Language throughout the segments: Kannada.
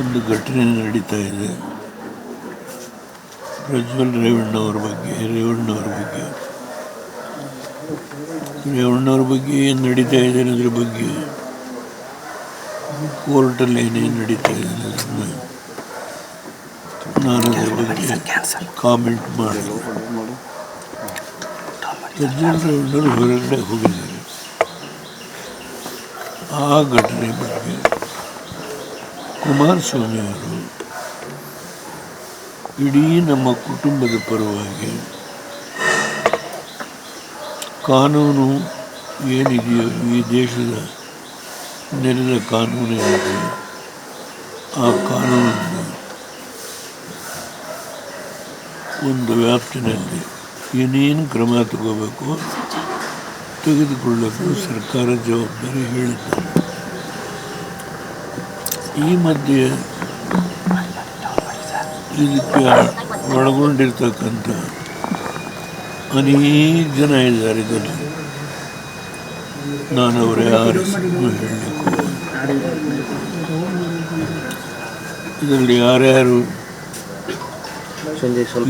ಒಂದು ಘಟನೆ ನಡೀತಾ ಇದೆ. ಪ್ರಜ್ವಲ್ ರೇವಣ್ಣವ್ರ ಬಗ್ಗೆ ರೇವಣ್ಣವ್ರ ಬಗ್ಗೆ. ರೇವಣ್ಣವ್ರ ಬಗ್ಗೆ ಏನು ನಡೀತಾ ಇದೆ ಅನ್ನೋದ್ರ ಬಗ್ಗೆ ಕೋರ್ಟಲ್ಲಿ ಏನೇನು ನಡೀತಾ ಇದೆ ಅನ್ನೋದನ್ನು ನಾನು ಅದರ ಬಗ್ಗೆ ಕಾಮೆಂಟ್ ಮಾಡಲು ಪ್ರಜ್ವಲ್ ರೇವಣ್ಣವ್ರು ಹೊರಗಡೆ ಹೋಗಿದ್ದಾರೆ. ಆ ಘಟನೆ ಬಗ್ಗೆ ಕುಮಾರಸ್ವಾಮಿ ಅವರು ಇಡೀ ನಮ್ಮ ಕುಟುಂಬದ ಪರವಾಗಿ ಕಾನೂನು ಏನಿದೆಯೋ ಈ ದೇಶದ ನೆಲದ ಕಾನೂನು ಏನಿದೆ ಆ ಕಾನೂನನ್ನು ಒಂದು ವ್ಯಾಪ್ತಿನಲ್ಲಿ ಏನೇನು ಕ್ರಮ ತಗೋಬೇಕು ತೆಗೆದುಕೊಳ್ಳಲು ಸರ್ಕಾರ ಜವಾಬ್ದಾರಿ ಹೇಳಿದ್ದಾರೆ ಈ ಮಧ್ಯೆ ಇದಕ್ಕೆ ಒಳಗೊಂಡಿರ್ತಕ್ಕಂಥ ಅನೇಕ ಜನ ಇದ್ದಾರೆ ಇದರಲ್ಲಿ. ನಾನು ಅವರ ಯಾರು ಹೇಳಬೇಕು ಹೇಳಲಿಕ್ಕೆ ಇದರಲ್ಲಿ ಯಾರ್ಯಾರು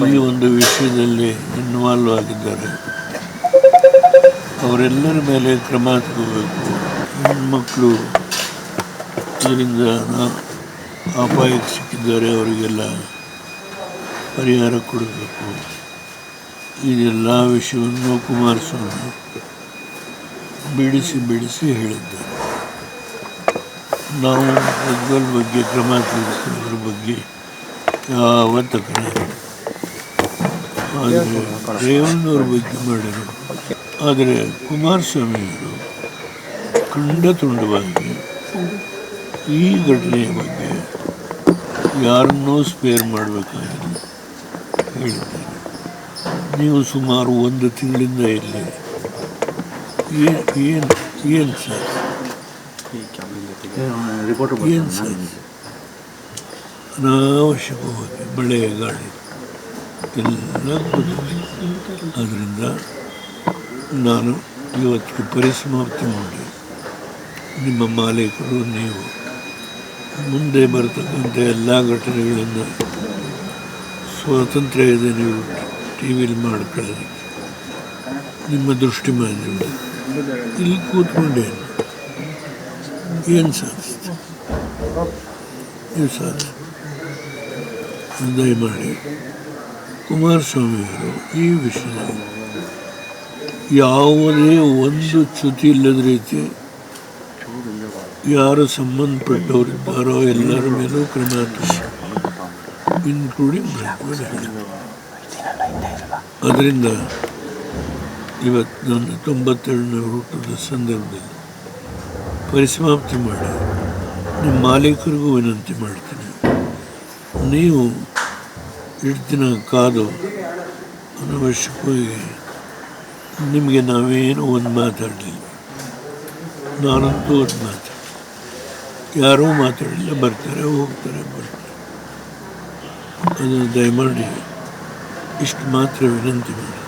ಈ ಒಂದು ವಿಷಯದಲ್ಲಿ ಇನ್ವಾಲ್ವ್ ಆಗಿದ್ದಾರೆ ಅವರೆಲ್ಲರ ಮೇಲೆ ಕ್ರಮ ತಗೋಬೇಕು. ಹೆಣ್ಮಕ್ಳು ಇದರಿಂದ ಅಪಾಯಕ್ಕೆ ಸಿಕ್ಕಿದ್ದಾರೆ ಅವರಿಗೆಲ್ಲ ಪರಿಹಾರ ಕೊಡಬೇಕು. ಇದೆಲ್ಲ ವಿಷಯವನ್ನು ಕುಮಾರಸ್ವಾಮಿ ಬಿಡಿಸಿ ಬಿಡಿಸಿ ಹೇಳಿದ್ದಾರೆ. ನಾವು ಪ್ರಜ್ವಲ್ ಬಗ್ಗೆ, ಕ್ರಮ ತೆಗೆದುಕೊಳ್ಳೋದ್ರ ಬಗ್ಗೆ ಯಾವ ಇಲ್ಲ. ಆದರೆ ರೇವಣ್ಣವ್ರ ಬಗ್ಗೆ ಮಾಡಿದರು ಆದರೆ ಕುಮಾರಸ್ವಾಮಿಯವರು ಖಂಡ ತುಂಡವಾಗಿ ಈ ಘಟನೆಯ ಬಗ್ಗೆ ಯಾರನ್ನೂ ಸ್ಪೇರ್ ಮಾಡಬೇಕಾಗಿಲ್ಲ ಹೇಳಿದ್ದೇನೆ ನೀವು ಸುಮಾರು ಒಂದು ತಿಂಗಳಿಂದ ಇಲ್ಲಿ. ಏನು ಏನು ಏನು ಸರ್? ಏನು ಸರ್? ಅನಾವಶ್ಯಕವಾಗಿ ಮಳೆ, ಗಾಳಿ, ಎಲ್ಲ ಆದ್ದರಿಂದ ನಾನು ಇವತ್ತಿಗೆ ಪರಿಸಮಾಪ್ತಿ ಮಾಡಿ. ನಿಮ್ಮ ಮಾಲೀಕರು, ನೀವು ಮುಂದೆ ಬರತಕ್ಕಂಥ ಎಲ್ಲ ಘಟನೆಗಳನ್ನು ಸ್ವಾತಂತ್ರ್ಯ ಇದೆ ನೀವು ಟಿ ವಿಲಿ ಮಾಡ್ಕೊಳ್ಳೋದಕ್ಕೆ ನಿಮ್ಮ ದೃಷ್ಟಿ ಮಾಡಿದ ಇಲ್ಲಿ ಕೂತ್ಕೊಂಡೆ. ಏನು ಸಾಧಿಸ್ತು ನೀವು ಸಾಧಿಸಿ ದಯಮಾಡಿ. ಕುಮಾರಸ್ವಾಮಿಯವರು ಈ ವಿಷಯದಲ್ಲಿ ಯಾವುದೇ ಒಂದು ಚ್ಯುತಿ ಇಲ್ಲದ ರೀತಿ ಯಾರು ಸಂಬಂಧಪಟ್ಟವರಿದ್ದಾರೋ ಎಲ್ಲರ ಮೇಲೂ ಕ್ರಮ ಇನ್ಕ್ಲೂಡಿಂಗ್ ಅದರಿಂದ ಇವತ್ತು ನನ್ನ ತೊಂಬತ್ತೆರಡನೇ ಹುಟ್ಟದ ಸಂದರ್ಭದಲ್ಲಿ ಪರಿಸಮಾಪ್ತಿ ಮಾಡಿ. ನಿಮ್ಮ ಮಾಲೀಕರಿಗೂ ವಿನಂತಿ ಮಾಡ್ತೀನಿ. ನೀವು ಇಷ್ಟು ದಿನ ಕಾದು ಅನವಶ್ಯಕವಾಗಿ ನಿಮಗೆ ನಾವೇನು ಒಂದು ಮಾತಾಡಲಿಲ್ಲ ನಾನಂತೂ ಅದು ಮಾತು ಯಾರೂ ಮಾತಾಡಿಲ್ಲ ಬರ್ತಾರೆ ಹೋಗ್ತಾರೆ ಬರ್ತಾರೆ. ಅದನ್ನು ದಯಮಾಡಿ ಇಷ್ಟು ಮಾತ್ರ ವಿನಂತಿ ಮಾಡಿ.